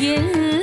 眼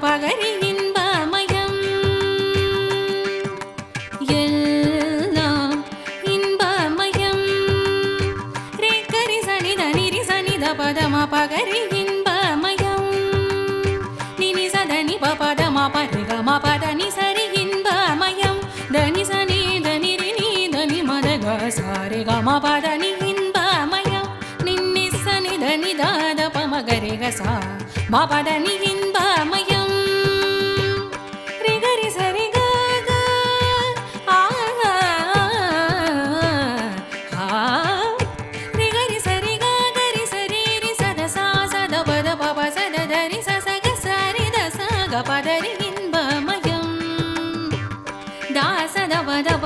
பகரி இன்பமயம். எல்லாம் இன்பமயம். ரேக்கரி சனித நிரி சனித பதம பகரி இன்பமயம். நினி சதனி பதம பரிகம பதனி சரி இன்பமயம். தனி சனி தனி ரினி தனி மதக சாரி கம பதனி இன்பமயம். நின்னி சனி தனி தாத பமகரிக சா மபதனி இன்பமயம்.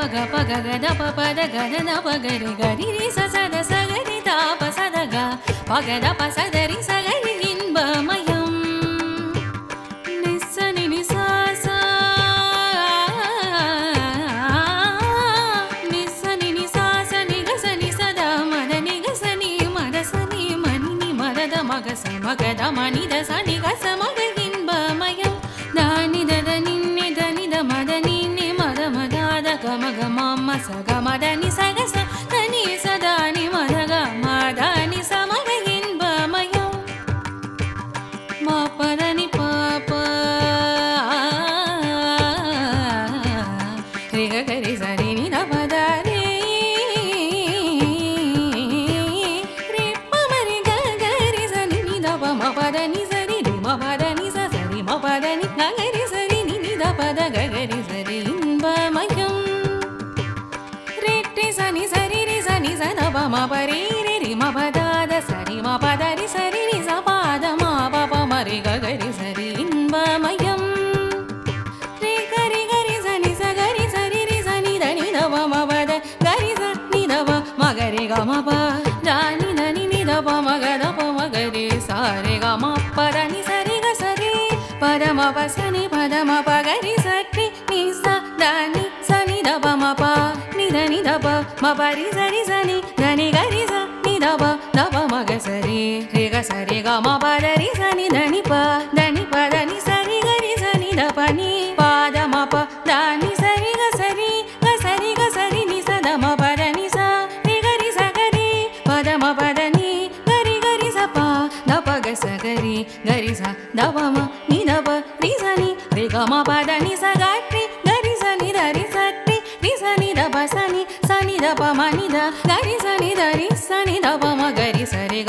పగ పగ గద ప పద గద న పగరి గరి రి స సద సగరి తాప సదగ పగద ప సదరి సగరి ఇన్బమయం నిస్సని నిసా నిస్సని నిసాస నిగసని సదా మద నిగసని మదసని మణిని మదద మగస మగద మణిద స నిగస మగ ఇన్బమయం దాని దదని మగ మమ్మ సగ మదని సగ సని సదాని మనగ మదని సమగ మా పదని పాప రిగ గరి సరి నిద పదారి పదని సరి రిమ పదని సరి మ పదని గగరి సరి నిద పద గగరి సరి இன்பமயம் సని సరి రి సని సన పమ పరి రి రి మ పదాద సరి మ పదరి సరి రి స పాద మా పప మరి గగరి సరి ఇన్వమయం రి గరి గరి సని స గరి సరి రి సని దని నవ మ పద గరి స ని నవ మ గరి గ మ ప దాని నని ని ద ప మ గ ద ప మ గరి స రి గ మ ప దని సరి గ సరి పద మ ప సని ಮ ಪ ರಿ ಸ ರಿ ಸ ನಿ ಗ ನಿ ద ప మ గరి సని రి సని గరి సరి